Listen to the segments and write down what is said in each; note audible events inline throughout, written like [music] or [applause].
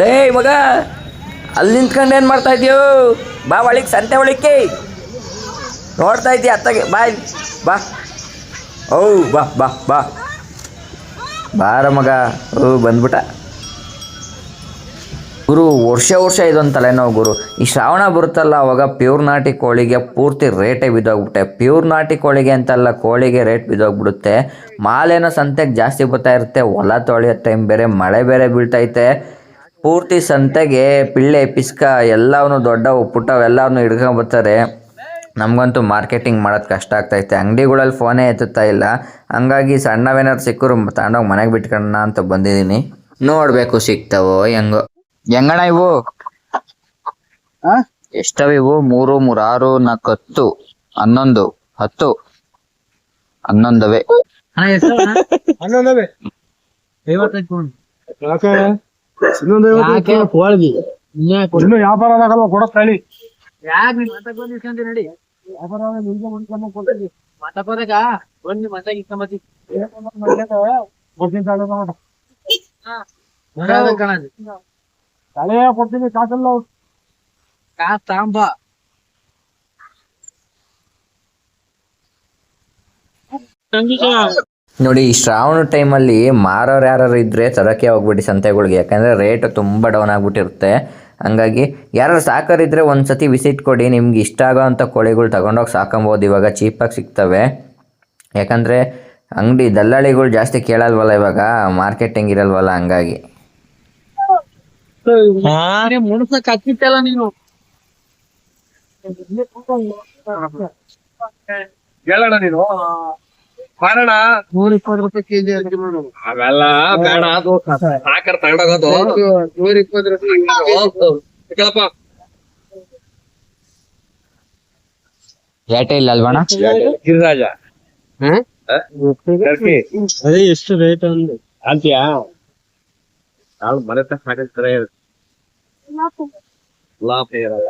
ಲೇ ಮಗ, ಅಲ್ಲಿ ನಿಂತ್ಕೊಂಡು ಏನು ಮಾಡ್ತಾ ಇದೀಯೋ ಬಾ ಒಳಗೆ, ಸಂತೆ ಒಳಕ್ಕೆ. ನೋಡ್ತಾ ಇದ್ದೀಯ ಅತ್ತಗೆ, ಬಾ ಇಲ್ಲಿ, ಬಾ. ಓ, ಬಾ ಬಾ ಬಾ. ಬಾರ ಮಗ, ಓ, ಬಂದ್ಬಿಟ್ಟ. ಗುರು, ವರ್ಷ ವರ್ಷ ಇದೊಂದು ತಲೆನೋವು ಗುರು. ಈ ಶ್ರಾವಣ ಬರುತ್ತಲ್ಲ, ಅವಾಗ ಪ್ಯೂರ್ ನಾಟಿ ಕೋಳಿಗೆ ಪೂರ್ತಿ ರೇಟೇ ಬಿದ್ದೋಗ್ಬಿಟ್ಟೆ. ಪ್ಯೂರ್ ನಾಟಿ ಕೋಳಿಗೆ ಅಂತಲ್ಲ, ಕೋಳಿಗೆ ರೇಟ್ ಬಿದ್ದೋಗ್ಬಿಡುತ್ತೆ. ಮಾಲೇನೋ ಸಂತೆಗೆ ಜಾಸ್ತಿ ಬರ್ತಾ ಇರುತ್ತೆ, ಹೊಲ ತೊಳೆಯೋ ಟೈಮ್ ಬೇರೆ, ಮಳೆ ಬೇರೆ ಬೀಳ್ತೈತೆ. ಪೂರ್ತಿ ಸಂತೆಗೆ ಪಿಳ್ಳೆ ಪಿಸ್ಕ ಎಲ್ಲವನ್ನು ದೊಡ್ಡವು ಪುಟ್ಟವೆಲ್ಲವನ್ನೂ ಹಿಡ್ಕೊಂಡ್ ಬರ್ತಾರೆ. ನಮಗಂತೂ ಮಾರ್ಕೆಟಿಂಗ್ ಮಾಡೋದು ಕಷ್ಟ ಆಗ್ತೈತೆ. ಅಂಗಡಿಗಳಲ್ಲಿ ಫೋನೇ ಎತ್ತುತ್ತಾ ಇಲ್ಲ. ಹಂಗಾಗಿ ಸಣ್ಣವೇನಾದ್ರು ಸಿಕ್ಕರು ತಗೊಂಡೋಗಿ ಮನೆಗೆ ಬಿಟ್ಕೊಳ್ಳೋಣ ಅಂತ ಬಂದಿದ್ದೀನಿ. ನೋಡಬೇಕು ಸಿಗ್ತಾವೋ ಹೆಂಗೋ. ಹೆಂಗಣ ಇವು? ಎಷ್ಟವ ಇವು? ಮೂರು ಮೂರಾರು ಆರು ನಾಲ್ಕು ಹತ್ತು ಹನ್ನೊಂದು ಹತ್ತು ಹನ್ನೊಂದವೆ. ಹನ್ನೊಂದವೇ [laughs] ಇನ್ನೊಂದು ಐವತ್ತು ಹೋಳ್ಗಿ. ಇನ್ನು ವ್ಯಾಪಾರ ಆಗಲ್ಲ ಕೊಡ ತಳಿ. ಯಾಕೆ ನೀನ್ ಮತ ಬಂದಿಸ್ಕೊಂಡಿ ನಡಿ. ವ್ಯಾಪಾರ ನಿಮ್ಗೆ ಮುಂದ್ಕೊಂಡು ಕೊಡ್ತೀನಿ ಮತಕೋದಾಗ ಒಂದು ಮತ ಇಸ್ಕೊಂಬತ್ತಿ ಕೊಡ್ತೀನಿ ತಲೆ ಕೊಡ್ತೀನಿ ಕಾಸಲ್ಲ ಕಾಸ್ ತಾಂಬ. ನೋಡಿ ಈ ಶ್ರಾವಣ ಟೈಮಲ್ಲಿ ಮಾರೋರು ಯಾರು ಇದ್ದರೆ ತರೋಕೆ ಹೋಗ್ಬಿಟ್ಟು ಸಂತೆಗಳಿಗೆ. ಯಾಕಂದ್ರೆ ರೇಟ್ ತುಂಬ ಡೌನ್ ಆಗ್ಬಿಟ್ಟಿರುತ್ತೆ. ಹಂಗಾಗಿ ಯಾರು ಒಂದು ಸತಿ ವಿಸಿಟ್ ಕೊಡಿ. ನಿಮ್ಗೆ ಇಷ್ಟ ಆಗೋ ಅಂಥ ಕೋಳಿಗಳು ತಗೊಂಡೋಗಿ ಸಾಕೊಬೋದು. ಇವಾಗ ಚೀಪಾಗಿ ಸಿಗ್ತವೆ. ಯಾಕಂದರೆ ಅಂಗಡಿ ದಲ್ಲಾಳಿಗಳು ಜಾಸ್ತಿ ಕೇಳಲ್ವಲ್ಲ ಇವಾಗ. ಮಾರ್ಕೆಟಿಂಗ್ ಇರಲ್ವಲ್ಲ ಹಂಗಾಗಿ. ಹೇಳೋಣ ನೀನು? ಮಾರಣ ನೂರ ಇಪ್ಪತ್ತು ರೂಪಾಯಿ ಕೆಜಿ ಅಕ್ಕಿ ನೋಡು ಅವೆಲ್ಲ ಬೇಡ ಅದು ಸಾಕರ್ ತಗೊಂಡೋಗೋದು ನೂರ ಇಪ್ಪತ್ತು ರೂಪಾಯಿ ಕೇಳಪ್ಪ. ಏಟೆ ಇಲ್ಲ ಅಲ್ವಣ ಗಿರಿರಾಜ. ಅದೇ ಎಷ್ಟು ರೇಟ್ ಅಂದ್ರೆ ಅಂತೀಯಾ? ನಾನು ಮನೆ ತಕ್ಕ ಹಾಕಿರ್ತಾರೆ ಲಾಭ ಇರಲ್ಲ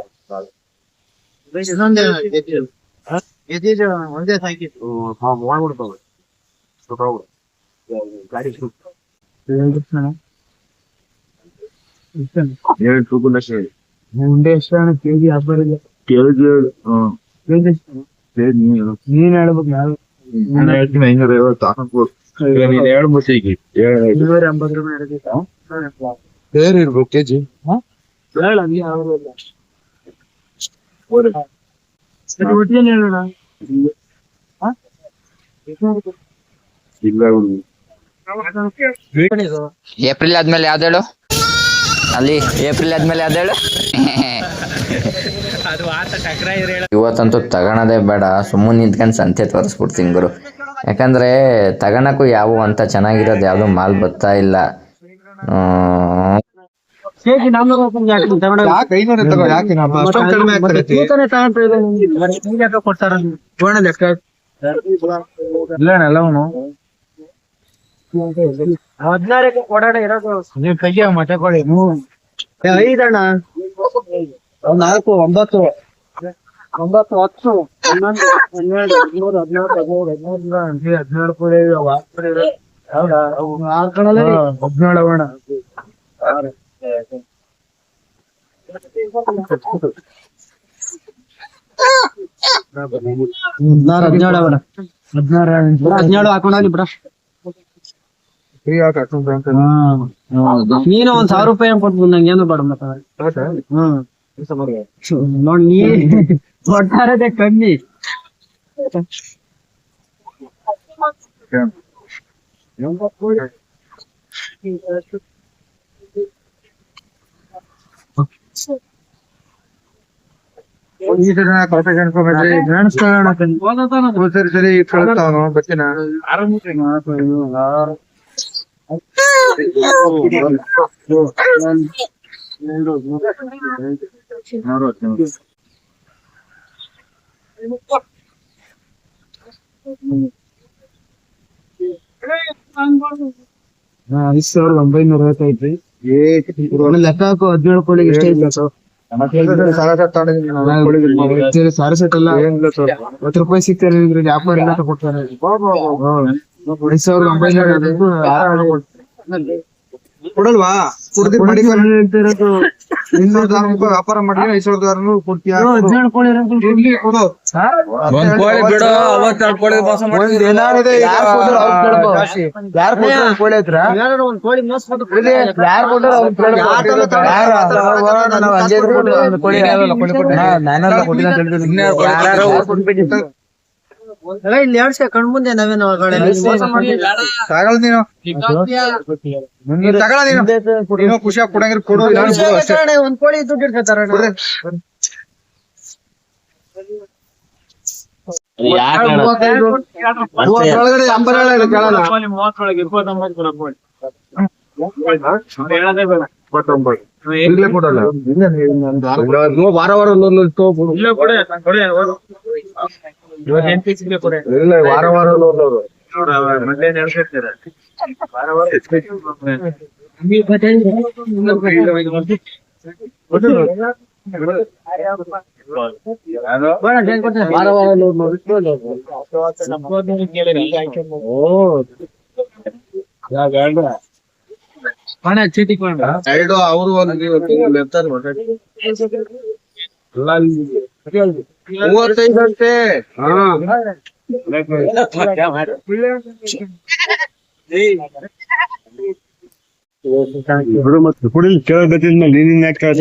ಇದೊಂದೇ ಎದ್ದಿದ್ದು ಒಂದೇ ಸಾಕಿತ್ತು ಮಾಡ್ಬಿಡ್ತಾವೆ ಗಾಡಿ ಏಳು ತೂಕು ಲಕ್ಷ ಹೇಳಿ ಮುಂದೆ ಎಷ್ಟು ಕೆಜಿ ಹಬ್ಬರಿಲ್ಲ ಕೇಳಿದ್ ಹೇಳು ಹ್ಮ್ ಕೆಜಿ ಎಷ್ಟು ಹೇಳಿ ನೀನ್ ಹೇಳು ನೀನ್ ಹೇಳ್ಬೇಕು ನಾವು ನಾನು ಹೇಳ್ತೀನಿ ಐನೂರ ಐವತ್ತು ಹಾಕೊಂಡು ನೀನ್ ಹೇಳು ಮತ್ತೆ ಈಗ ಹೇಳು ಇನ್ನೂರ ಎಂಬತ್ತು ರೂಪಾಯಿ ಹಿಡಿದಿತ್ತು ಬೇರೆ ಇರ್ಬೇಕು ಕೆಜಿ ಹೇಳ ನೀ ಅವರು ಒಟ್ಟಿಗೆ ಹೇಳೋಣ ಇಲ್ಲ ಹುಡುಗಿ ಏಪ್ರಿಲ್ ಆದ್ಮೇಲೆ ಯಾವ್ದು ಹೇಳು? ಅಲ್ಲಿ ಏಪ್ರಿಲ್ ಆದ್ಮೇಲೆ ಯಾವ್ದು ಹೇಳು? ಇವತ್ತಂತೂ ತಗೋಣದೇ ಬೇಡ ಸುಮ್ಮನೆ ನಿಂತ್ಕೊಂಡು ಸಂತೆ ತೋರಿಸ್ಬಿಡ್ತೀನಿ ಗುರು. ಯಾಕಂದ್ರೆ ತಗೋಣಕ್ಕೂ ಯಾವ ಅಂತ ಚೆನ್ನಾಗಿರೋದು ಯಾವ್ದು ಮಾಲ್ ಬರ್ತಾ ಇಲ್ಲ. ಹ್ಮ್. ಕೇಜಿ ನಾನ್ನೂರು ರೂಪಾಯಿ ಹಾಕಿ ಹದಿನಾರು ಯಾಕೆ ಐನೂರ ತಗೋ ಯಾಕೆ ನಮ್ಮ ಅಷ್ಟೊಂದು ಕಡಿಮೆ ಆಗ್ತದೆ ತೂಕನೇ ತಗೊಂಡ್ರೆ ನಿಮ್ಗೆ ಯಾಕೆ ಕೊಡ್ತಾರ ತಗೊಂಡ ಲೆಕ್ಕ ಇಲ್ಲ ಎಲ್ಲವನು ಹದಿನಾರಕ್ಕೆ ಇರೋದು. ನೀವು ಕೊಡಿ ಐದಣ್ಣ ಒಂದ್ ನಾಲ್ಕು ಒಂಬತ್ತು. ಒಂಬತ್ತು ಹತ್ತು. ಹನ್ನೊಂದು ಹನ್ನೆರಡು ಹದಿಮೂರು ಹದಿನಾಲ್ಕು ಹದಿಮೂರು ಹದಿಮೂರು. ಹದಿನೇಳು ಕೊಡಿ ಹದಿನಾರು ಹದಿನೇಳು ಅವಣ ಹದಿನಾರು ಹದಿನೇಳು ಹಾಕೊಂಡೋಗಿ ಬಿಡ ಫ್ರೀ ಆಗಿ ಹಾಕೊಂಡು ಅಂತ ನೀನು ಒಂದ್ ಸಾವಿರ ರೂಪಾಯಿ ಕೊಟ್ಟು ನಂಗೆ ಏನು ಬೇಡ ಮತ್ತೆ ಹ್ಮ್ ನೋಡ್ ನೀ ಕೊಟ್ಟಾರದೆ ಕಮ್ಮಿ ಈ ಸರಿ ನಾ ಕತೆ ಕಣ್ಕೊಂಡ್ಬಿಟ್ರಿ ನೆನ್ಸ್ಕೊಳ್ಳೋಣ ಹ್ಞೂ, ಸರಿ ಸರಿ ಕಳಿಸ್ತಾವನು ಬರ್ತೀನ ಐದ್ ಸಾವಿರದ ಒಂಬೈನೂರ ಐವತ್ತೈದ್ರಿ ಲೆಕ್ಕ ಹಾಕು ಹದಿನೇಳು ಕೋಳಿಗೆ ಎಷ್ಟೇ ಇಲ್ಲ ಸರ್. ಸಾರಿ ಸೆಟ್ ಅಲ್ಲ ಹತ್ತು ರೂಪಾಯಿ ಸಿಗ್ತಾರೆ ಇದ್ರಲ್ಲಿ ವ್ಯಾಪಾರ ಎಲ್ಲ ಕೊಡ್ತಾರೆ ಸಾವಿರದ ಒಂಬೈನೂರ ಕೊಡಲ್ವಾ? ಕುಡ್ದಿ ಮಾಡಿ ಇನ್ನೂರು ರೂಪಾಯಿ ವ್ಯಾಪಾರ ಮಾಡಿ ಐದು ಸಾವಿರದ ಕೊಡ್ತೀಯಾ? ಹದಿನೇಳು ಕೋಳಿ ಕೊಡು. ಒಂದ್ ಕೋಳಿ ಬಿಡು ಅವತ್ತೆರಡು ಕೋಳಿ ಮೋಸ ಒಂದ್ ಏನಾರಿದೆ ಯಾರ್ ಕೊಟ್ರು ಅವ್ರ್ ಕೇಳ್ಕೊ. ಯಾರ್ ಕೊಟ್ರು ಅವ್ರ್ ಕೋಳಿ ಹತ್ರ? ಯಾರ್ ಕೊಟ್ರು ಅವ್ರ್ ಕೇಳ್ಕೊ. ಯಾರ್? ಯಾರ್ ನಾವು ಹಂಗೆ ಇದ್ರು ಕೋಳಿ ಕೋಳಿ. ಹಾ, ಅಂತ ಇಲ್ಲಿ ಎರಡ್ಸೆ ಕಣ್ ಮುಂದೆ ನಾವೇನು ಒಳಗಡೆ ತಗೊಳ್ ನೀನು. ನೀನು ತಗೊಳ ನೀನು. ನೀನು ಖುಷಿಯಾಗಿ ಕೊಡಂಗಿರ್ ಕೊಡು ಒಂದ್ ಕೋಳಿ ದುಡ್ಡು ಹೇಳು, ಕೇಳಲ್ಲ. ಇಲ್ಲೇ ಕೊಡಲ್ಲ. ವಾರ ವಾರ. ಇಲ್ಲ, ವಾರ ಒಂದೊಂದು. ವಾರ ವಾರ ನೋಡ್ ನೋಡಿ ಹಣ ಚೀಟಿ ಕೊಂಡ ಎರಡು ಅವರು ಒಂದು ನೀವು ತಿಂಗಳು ಇರ್ತಾರೆ ಹೊರಗಡೆ. ಮೂವತ್ತೈದು ಅಂತೆ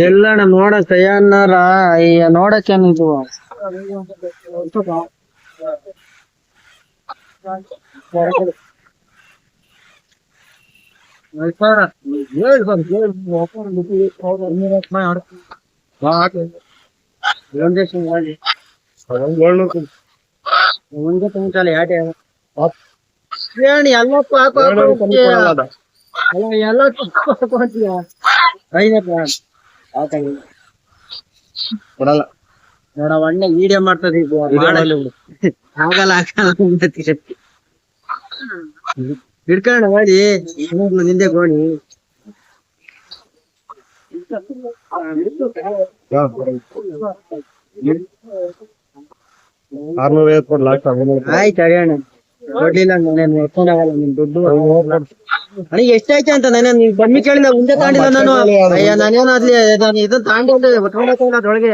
ಎಲ್ಲಣ್ಣ ನೋಡಕ್ ಅಯ್ಯನ್ನಾರ ಅಯ್ಯ ನೋಡಕ್ಕೇನು ಇದು ಮುಂದೆ ತುಂಬಿಸಲ್ಲ ಯಾಟೆ ಅಲ್ಲ, ಎಲ್ಲ ಹಾಕೋತೀಯ ಐದಪ್ಪ ಹಾಕಂಗಿಲ್ಲ ಕೊಡಲ್ಲ. ನೋಡ ಒಳ್ಳೆ ವಿಡಿಯೋ ಮಾಡ್ತದೆ. ಆಗಲ್ಲ ಆಗಲ್ಲ. ಹಿಡ್ಕೊಂಡು ಮಾಡಿ. ನಿಂದೆ ಗೋಣಿ. ಆರ್ನೂರ ಐವತ್ತು ಕೊಡ್ ಲಾಸ್ಟ್ ಆಯ್ತು ಕೊಡ್ಲಿಲ್ಲ ನಾನು ನಿನ್ ದುಡ್ಡು ಅಣ್ಣ ಎಷ್ಟಾಯ್ತು ಅಂತ ನಾನು ನೀವ್ ಬಮ್ಮಿ ಕೇಳಿಲ್ಲ ಮುಂದೆ ತಾಂಡಿಲ್ಲ ನಾನು. ಅಯ್ಯ ನಾನೇನಾದ್ಲಿ ನಾನು ಇದನ್ನ ತಾಂಡಿಲ್ಲ ಅದ್ರೊಳಗೆ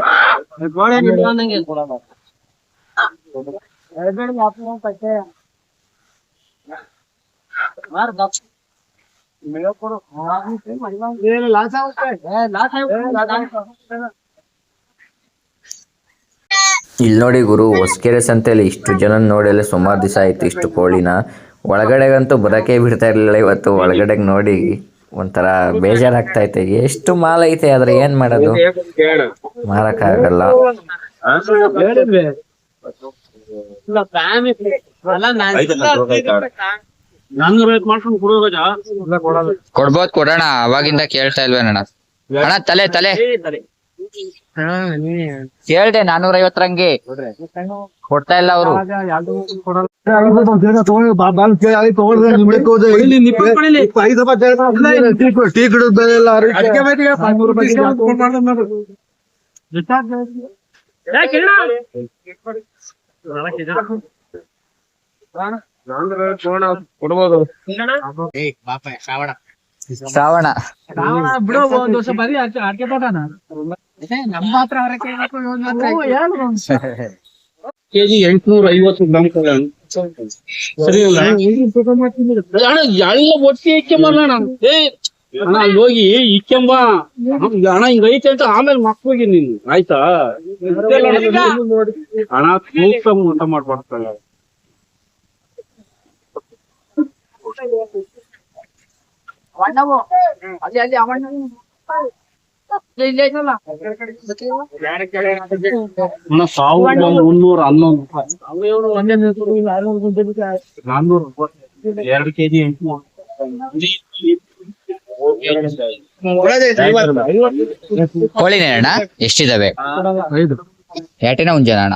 ಗೋಡೆ ನಿಂತ್ಕೊಂಡಂಗೆ ಎರ್ಗಡೆ ಪಟ್ಟೆ? ಅಂತ ಅಷ್ಟೇ. ಮಾರು ದಪ್ಪ. ಮೇವು ಕೊಡು. ಏನು ಲಾಸ್. ಇಲ್ಲಿ ನೋಡಿ ಗುರು ಹೊಸಕೆರೆ ಸಂತೆಯಲ್ಲಿ ಇಷ್ಟು ಜನ ನೋಡಲು ಸುಮಾರು ದಿವಸ ಆಯ್ತು ಇಷ್ಟು ಕೋಳಿನ. ಒಳಗಡೆಗಂತೂ ಬರೋಕೆ ಬಿಡ್ತಾ ಇರಲಿಲ್ಲ ಇವತ್ತು ಒಳಗಡೆ ನೋಡಿ ಒಂಥರ ಬೇಜಾರಾಗ್ತೈತೆ ಎಷ್ಟು ಮಾಲ್ ಐತೆ ಆದ್ರೆ ಏನ್ ಮಾಡೋದು? ಮಾರಕ್ಕಾಗಲ್ಲ. ಇಲ್ಲ, family. ಅಲ್ಲ, ನಾನ್- ನಾನ್ನೂರ ಐವತ್ತು ಮಾಡ್ಕೊಂಡು ಕೊಡೋಗ ಕೊಡ್ಬೋದ್ ಕೊಡೋಣ ಅವಾಗಿಂದ ಕೇಳ್ತಾ ಇಲ್ವೇನಣ್ಣ ಅಣ್ಣ ತಲೆ ತಲೆ. ಹಾ ನೀನೇ. ಕೇಳ್ದೆ ನಾನೂರ ಐವತ್ತರಂಗೆ ಕೊಡ್ತಾ ಇಲ್ಲ ಅವರು. ಟೀ ಬೆಲೆ ಎಲ್ಲ ಕೊಡ್ಬೋದು. ಶ್ರಾವಣ. ಬಿಡು ಒಂದ್ ವರ್ಷ ಬರೀ ಅಡ್ಕೆ ತೋಟನ. ನಮ್ಮ ಕೆಜಿ ಎಂಟ್ನೂರ ಐವತ್ತು ಗ್ರಾಮ್ ಸರಿ ಅಣ್ಣ ಎಲ್ಲ ಒಟ್ಟಿಗೆ ಇಕ್ಕೆಂಬಲ್ಲ ಏ ಅಣ್ಣ ಅಲ್ಲಿ ಹೋಗಿ ಇಕ್ಕೆಂಬ ಅಣ್ಣ ಹಿಂಗ ಐತೆ ಅಂತ ಆಮೇಲೆ ಮಕ್ಕೋಗಿ ನೀನು. ಆಯ್ತಾ? ಅಣ್ಣ ತೂಕ ಊಟ ಮಾಡ್ಬಾರ್ದಲ್ಲ ಅಣ್ಣ ಸಾವಿರದ ಮುನ್ನೂರ ಹನ್ನೊಂದು ರೂಪಾಯಿ ಎರಡು ಕೆಜಿ ಎಂಟ್ನೂರು ಕೋಳಿನೇ ಅಣ್ಣ ಎಷ್ಟಿದಾವೆ? ಏಟಿನ ಜನ ಅಣ್ಣ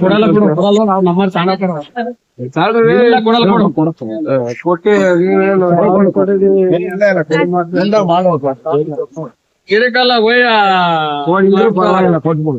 ಕೊಡಲ್ಲ ಬಿಡು ಕೊಡಲ್ಲ ನಾವು ನಮ್ಮ ಇಲ್ಲ ಕೊಡಲ್ಲ ಕೊಡು ಕೊಟ್ಟೆ ಕಿರಿಕಲ್ಲ ಹೋಯ ಕೊಟ್ಬಿಡು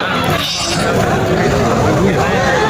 Thank you.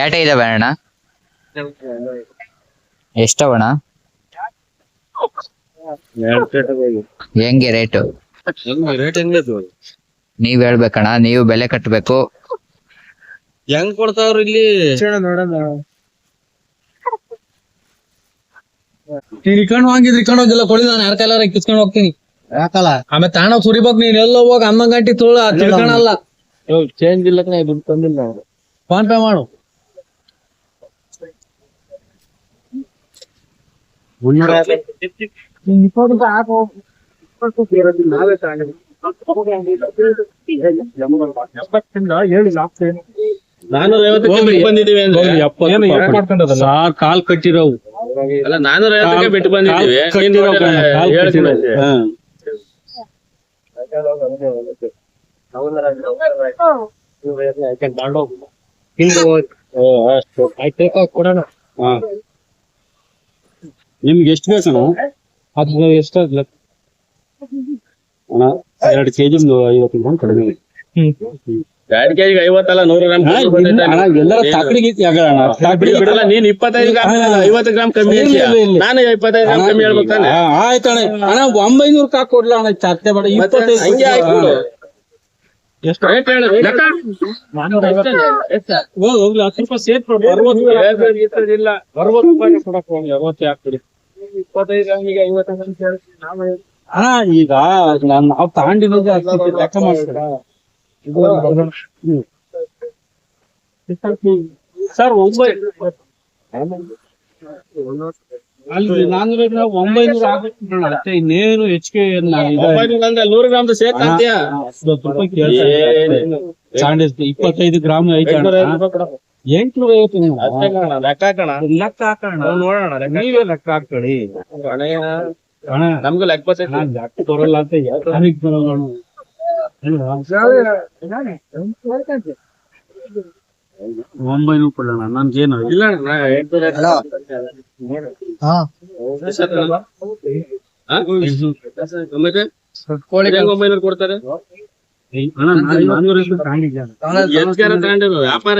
ಕ್ಯಾಟ ಇದಾವೆ ಅಣ್ಣ? ಎಷ್ಟವಣ ಹೆಂಗೆ ರೇಟು ರೇಟ್ ಹೆಂಗ್ ನೀವ್ ಹೇಳ್ಬೇಕಣ್ಣ ನೀವು ಬೆಲೆ ಕಟ್ಟಬೇಕು ಹೆಂಗ್ ಕೊಡ್ತಾವ್ರ ಇಲ್ಲಿ? ನೀನ್ ಇಟ್ಕೊಂಡ್ ಹೋಗಿದ್ರೆ ಇಟ್ಕೊಂಡ್ ಹೋಗಿಲ್ಲ ಕೊಡಿ ನಾನು ಯಾರ ಕೈಲಾರ ಕಿಸ್ಕೊಂಡ್ ಹೋಗ್ತೀನಿ. ಯಾಕಲ್ಲ? ಆಮೇಲೆ ತಾಣ ಸುರಿಬೇಕು ನೀನ್ ಎಲ್ಲೋ ಹೋಗಿ ಅಮ್ಮ ಗಂಟಿ ತುಳ ತಿಳ್ಕೊಳಲ್ಲ ಚೇಂಜ್ ಇಲ್ಲ ದುಡ್ಡು ತಂದಿಲ್ಲ. ಫೋನ್ ಪೇ ಮಾಡು ನಾನೂರ ಐವತ್ತಕ್ಕೆ ಬಂದಿದ್ದೀವಿ ಅಂದ್ರೆ ಸಾರ್ ಕಾಲ್ ಕಟ್ಟಿರೋವು. ಅಲ್ಲ ನಾನೂರ ಐವತ್ತಕ್ಕೆ ಬಿಟ್ಟು ಬಂದಿದ್ದೀವಿ. ಕೊಡೋಣ. ನಿಮ್ಗೆ ಎಷ್ಟು ಬೇಕು ಅದು ಎಷ್ಟು ಅಣ್ಣ ಎರಡು ಕೆಜಿ ಐವತ್ತು ಗ್ರಾಮ್ ಕಡಿಮೆ ಎರಡು ಕೆಜಿಗೆ ಐವತ್ತಲ್ಲ ನೂರು ಗ್ರಾಮ್ ಎಲ್ಲರ ತಾಕಡಿಗೆ ಬಿಡಲ್ಲ ನೀನ್ ಇಪ್ಪತ್ತೈದು ಗ್ರಾಮ್ ಐವತ್ತು ಗ್ರಾಮ್ ಕಮ್ಮಿ. ನಾನು ಇಪ್ಪತ್ತೈದು ಗ್ರಾಮ್ ಕಮ್ಮಿ ಹೇಳ್ಬೇಕು ತಾನೆ. ಆಯ್ತಣ್ಣ. ಅಣ್ಣ ಒಂಬೈನೂರು ಕಾಕ್ ಕೊಡ್ಲ ಅಣ್ಣ ಚರ್ಚೆ ಬೇಡ ಇಪ್ಪತ್ತೈದು ಹಂಗೆ ಎಷ್ಟು? ರೇಟ್ ಹೇಳು ಲೆಕ್ಕ? ಹೋಗ್ ಹೋಗ್ಲಿ ಹತ್ತು ರೂಪಾಯಿ ಅರವತ್ತು ಇಲ್ಲ. ಅರವತ್ತು ರೂಪಾಯಿ ಕೊಡಕ್ ಹೋಗಿ ಅರವತ್ತು ಹಾಕ್ಬಿಡಿ. ಇಪ್ಪತ್ತೈದು ಈಗ ಐವತ್ತು ಅಂತ ಸೇರಿಸಿ ನಾವು ಹಾ ಈಗ ನಾನ್ ನಾವು ತಗೊಂಡಿರೋದು ಲೆಕ್ಕ ಮಾಡ್ತೀರಾ ಸರ್ ಒಂಬೈನೂರು ಅಲ್ಲಿ ನಾನ್ನೂರ ಗ್ರಾಮ್ ಒಂಬೈನೂರ ಅಷ್ಟೇ ಇನ್ನೇನು ಹೆಚ್ಚಿಗೆ ನೂರು ಗ್ರಾಮ್ ಇಪ್ಪತ್ತೈದು ಗ್ರಾಮ್ ಐತೆ ಎಂಟ್ನೂರ ಐವತ್ತು ಲೆಕ್ಕ ಹಾಕೋಣ. ಲೆಕ್ಕ ಹಾಕೋಣ. ನೋಡೋಣ ನೀವೇ ಲೆಕ್ಕ ಹಾಕೊಳ್ಳಿ ಅಣ್ಣ ನಮ್ಗೂ ಲೆಕ್ಕ ಲೆಕ್ಕ ಬರೋಲ್ಲ ಅಂತ ಯಾರಿಗೆ ಬರೋಲ್ಲ ಅಣ್ಣ? ಒಂಬೈನೂರು ಕೊಡೋಣ ನನ್ಗೇನು ಇಲ್ಲ ಒಂಬೈನೂರು ಕೊಡ್ತಾರೆ? ವ್ಯಾಪಾರ